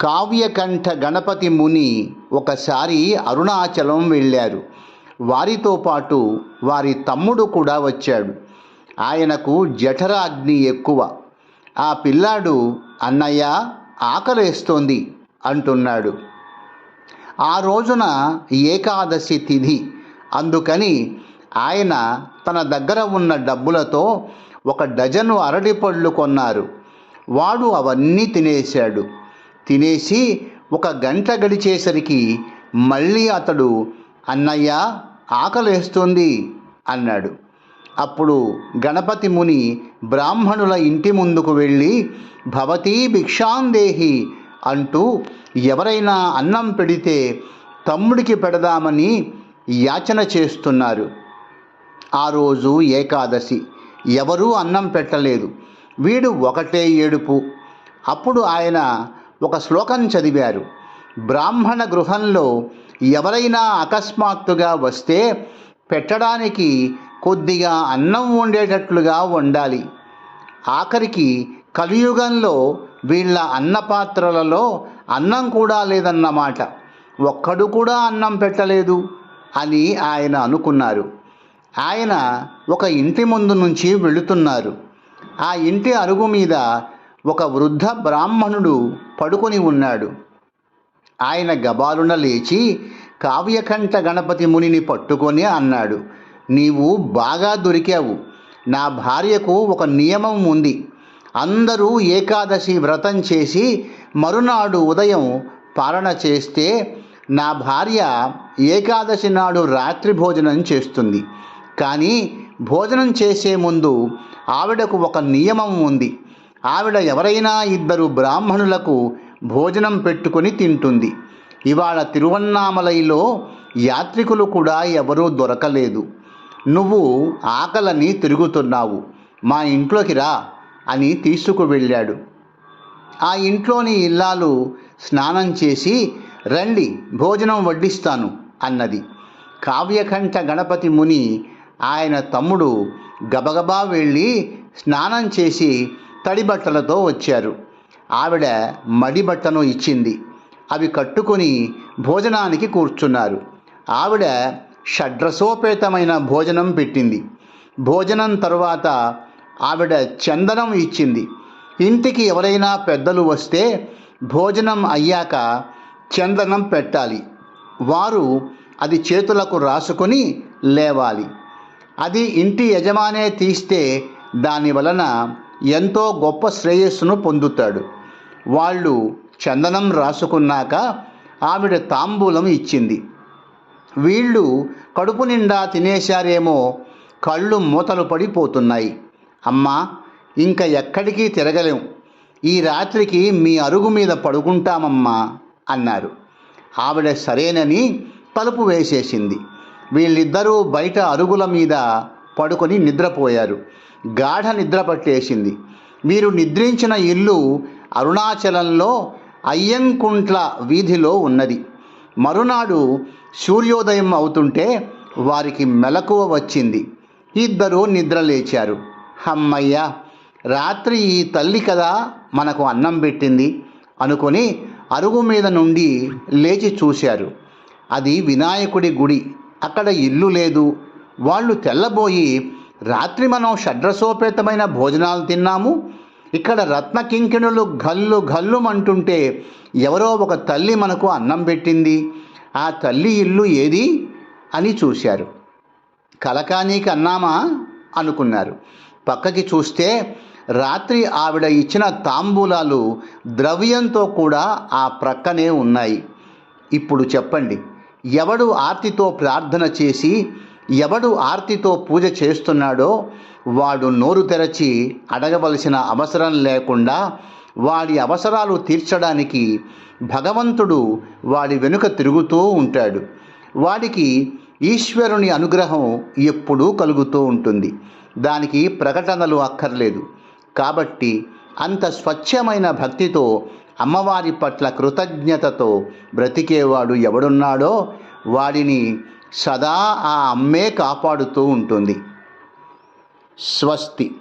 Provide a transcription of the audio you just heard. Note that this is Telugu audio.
కావ్యకంఠ గణపతి ముని ఒకసారి అరుణాచలం వెళ్ళారు. వారితో పాటు వారి తమ్ముడు కూడా వచ్చాడు. ఆయనకు జఠరాగ్ని ఎక్కువ. ఆ పిల్లాడు అన్నయ్య ఆకలేస్తోంది అంటున్నాడు. ఆ రోజున ఏకాదశి తిథి. అందుకని ఆయన తన దగ్గర ఉన్న డబ్బులతో ఒక డజను అరటిపళ్ళు కొన్నారు. వాడు అవన్నీ తినేశాడు. తినేసి ఒక గంట గడిచేసరికి మళ్ళీ అతడు అన్నయ్య ఆకలేస్తుంది అన్నాడు. అప్పుడు గణపతి ముని బ్రాహ్మణుల ఇంటి ముందుకు వెళ్ళి భవతీ భిక్షాందేహి అంటూ ఎవరైనా అన్నం పెడితే తమ్ముడికి పెడదామని యాచన చేస్తున్నారు. ఆ రోజు ఏకాదశి. ఎవరూ అన్నం పెట్టలేదు. వీడు ఒకటే ఏడుపు. అప్పుడు ఆయన ఒక శ్లోకం చదివారు. బ్రాహ్మణ గృహంలో ఎవరైనా అకస్మాత్తుగా వస్తే పెట్టడానికి కొద్దిగా అన్నం వండేటట్లుగా వండాలి. ఆఖరికి కలియుగంలో వీళ్ళ అన్నపాత్రలలో అన్నం కూడా లేదన్నమాట. ఒక్కడు కూడా అన్నం పెట్టలేదు అని ఆయన అనుకున్నారు. ఆయన ఒక ఇంటి ముందు నుంచి వెళుతున్నారు. ఆ ఇంటి అరుగు మీద ఒక వృద్ధ బ్రాహ్మణుడు పడుకొని ఉన్నాడు. ఆయన గబాలున లేచి కావ్యకంఠ గణపతి మునిని పట్టుకొని అన్నాడు నీవు బాగా దొరికావు. నా భార్యకు ఒక నియమం ఉంది. అందరూ ఏకాదశి వ్రతం చేసి మరునాడు ఉదయం పాలన చేస్తే నా భార్య ఏకాదశి నాడు రాత్రి భోజనం చేస్తుంది. కానీ భోజనం చేసే ముందు ఆవిడకు ఒక నియమం ఉంది. ఆవిడ ఎవరైనా ఇద్దరు బ్రాహ్మణులకు భోజనం పెట్టుకొని తింటుంది. ఇవాళ తిరువన్నామలైలో యాత్రికులు కూడా ఎవరూ దొరకలేదు. నువ్వు ఆకలని తిరుగుతున్నావు. మా ఇంట్లోకి రా అని తీసుకువెళ్ళాడు ఆ ఇంట్లోని ఇల్లాలు స్నానం చేసి రండి భోజనం వడ్డిస్తాను అన్నది. కావ్యకంఠ గణపతి ముని ఆయన తమ్ముడు గబగబా వెళ్ళి స్నానం చేసి తడి బట్టలతో వచ్చారు. ఆవిడ మడి బట్టను ఇచ్చింది. అవి కట్టుకొని భోజనానికి కూర్చున్నారు. ఆవిడ షడ్రసోపేతమైన భోజనం పెట్టింది. భోజనం తరువాత ఆవిడ చందనం ఇచ్చింది. ఇంటికి ఎవరైనా పెద్దలు వస్తే భోజనం అయ్యాక చందనం పెట్టాలి. వారు అది చేతులకు రాసుకొని లేవాలి. అది ఇంటి యజమానే తీస్తే దాని వలన ఎంతో గొప్ప శ్రేయస్సును పొందుతాడు. వాళ్ళు చందనం రాసుకున్నాక ఆవిడ తాంబూలం ఇచ్చింది. వీళ్ళు కడుపు నిండా తినేశారేమో కళ్ళు మూతలు పడిపోతున్నాయి. అమ్మా ఇంకా ఎక్కడికి తిరగలేం. ఈ రాత్రికి మీ అరుగు మీద పడుకుంటామమ్మా అన్నారు. ఆవిడ సరేనని తలుపు వేసేసింది. వీళ్ళిద్దరూ బయట అరుగుల మీద పడుకొని నిద్రపోయారు. గాఢ నిద్ర పట్టేసింది. వీరు నిద్రించిన ఇల్లు అరుణాచలంలో అయ్యంకుంట్ల వీధిలో ఉన్నది. మరునాడు సూర్యోదయం అవుతుంటే వారికి మెలకువ వచ్చింది. ఇద్దరూ నిద్ర లేచారు. రాత్రి ఈ తల్లి కదా మనకు అన్నం పెట్టింది అనుకొని అరుగు మీద నుండి లేచి చూశారు. అది వినాయకుడి గుడి. అక్కడ ఇల్లు లేదు. వాళ్ళు తెల్లబోయి రాత్రి మనం షడ్రసోపేతమైన భోజనాలు తిన్నాము. ఇక్కడ రత్న కింకిణులు గల్లు గల్లుమంటుంటే ఎవరో ఒక తల్లి మనకు అన్నం పెట్టింది. ఆ తల్లి ఇల్లు ఏది? అని చూశారు. కలకానీకి అన్నామా? అనుకున్నారు. పక్కకి చూస్తే రాత్రి ఆవిడ ఇచ్చిన తాంబూలాలు ద్రవ్యంతో కూడా ఆ ప్రక్కనే ఉన్నాయి. ఇప్పుడు చెప్పండి ఎవడు ఆర్తితో ప్రార్థన చేసి ఎవడు ఆర్తితో పూజ చేస్తున్నాడో వాడు నోరు తెరచి అడగవలసిన అవసరం లేకుండా వాడి అవసరాలు తీర్చడానికి భగవంతుడు వాడి వెనుక తిరుగుతూ ఉంటాడు. వాడికి ఈశ్వరుని అనుగ్రహం ఎప్పుడూ కలుగుతూ ఉంటుంది. దానికి ప్రకటనలు అక్కర్లేదు. కాబట్టి అంత స్వచ్ఛమైన భక్తితో అమ్మవారి పట్ల కృతజ్ఞతతో బ్రతికేవాడు ఎవడున్నాడో వాడిని సదా ఆ అమ్మే కాపాడుతూ ఉంటుంది. స్వస్తి.